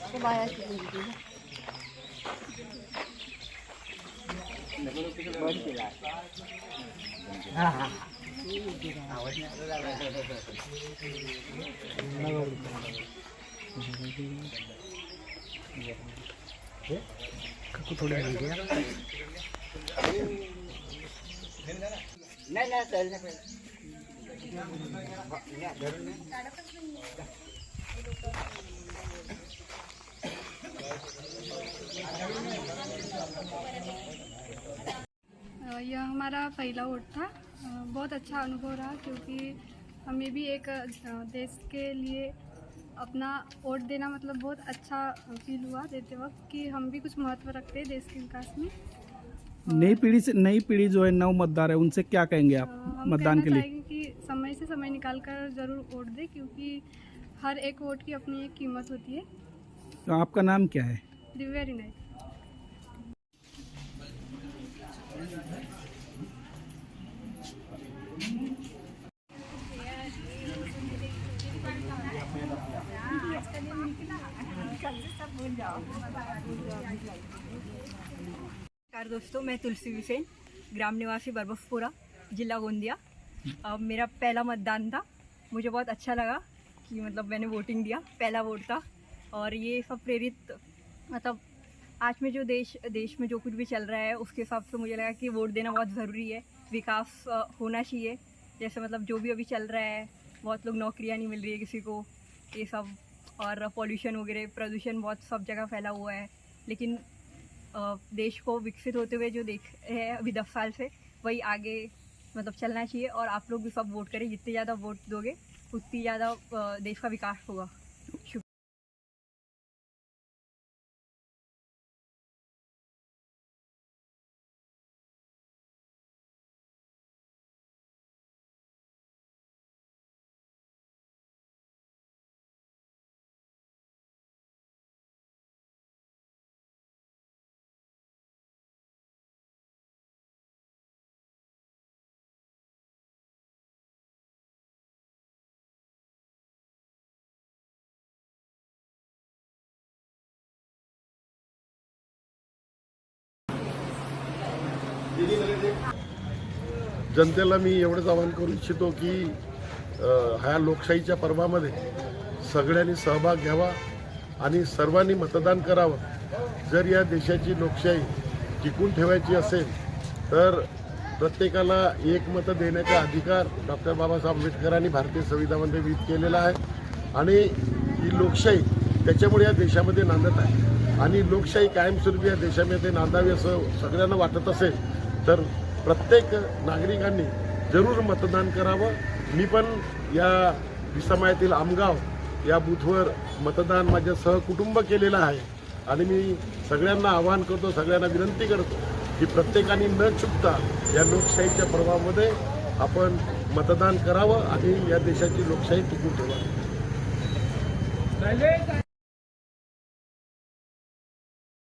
नको बायाची मुलगी ना. अ, यह हमारा पहला वोट था। बहुत अच्छा अनुभव रहा क्योंकि हमें भी एक देश के लिए अपना वोट देना मतलब बहुत अच्छा फील हुआ देते वक्त कि हम भी कुछ महत्व रखते हैं देश के विकास में। नई पीढ़ी से नई पीढ़ी जो है नव मतदार है उनसे क्या कहेंगे आप मतदान के लिए? कि समय से समय निकाल कर ज़रूर वोट दें क्योंकि हर एक वोट की अपनी एक कीमत होती है। तो आपका नाम क्या है? दिव्या रिनायत नमस्कार दोस्तों, मैं तुलसी हुसैन, ग्राम निवासी बरबसपुरा, जिला गोंदिया। अब मेरा पहला मतदान था। मुझे बहुत अच्छा लगा कि मतलब मैंने वोटिंग दिया, पहला वोट था। और ये सब प्रेरित मतलब आज में जो देश देश में जो कुछ भी चल रहा है, उसके हिसाब से मुझे लगा कि वोट देना बहुत ज़रूरी है। विकास होना चाहिए। जैसे मतलब जो भी अभी चल रहा है, बहुत लोग नौकरियाँ नहीं मिल रही है किसी को, ये सब। और पॉल्यूशन वगैरह, प्रदूषण बहुत सब जगह फैला हुआ है। लेकिन देश को विकसित होते हुए जो देख है अभी दस साल से, वही आगे मतलब चलना चाहिए और आप लोग भी सब वोट करें। जितने ज़्यादा वोट दोगे, उतनी ज़्यादा देश का विकास होगा। जनतेला मी एवढंच आवाहन करू इच्छितो की ह्या लोकशाहीच्या पर्वामध्ये सगळ्यांनी सहभाग घ्यावा आणि सर्वांनी मतदान करावं. जर या देशाची लोकशाही टिकून ठेवायची असेल तर प्रत्येकाला एक मतं देण्याचा अधिकार डॉक्टर बाबासाहेब आंबेडकरांनी भारतीय संविधानामध्ये विहित केलेला आहे. आणि ही लोकशाही त्याच्यामुळे या देशामध्ये नांदत आहे. आणि लोकशाही कायमस्वरूपी या देशामध्ये नांदावी असं सगळ्यांना वाटत असेल तर प्रत्येक नागरिकांनी जरूर मतदान करावं. मी पण या विसमायातील आमगाव या बूथवर मतदान माझ्या सहकुटुंब केलेलं आहे. आणि मी सगळ्यांना आवाहन करतो सगळ्यांना विनंती करतो की प्रत्येकाने न चुकता या लोकशाहीच्या पर्वामध्ये आपण मतदान करावं आणि या देशाची लोकशाही टिकून ठेवावी.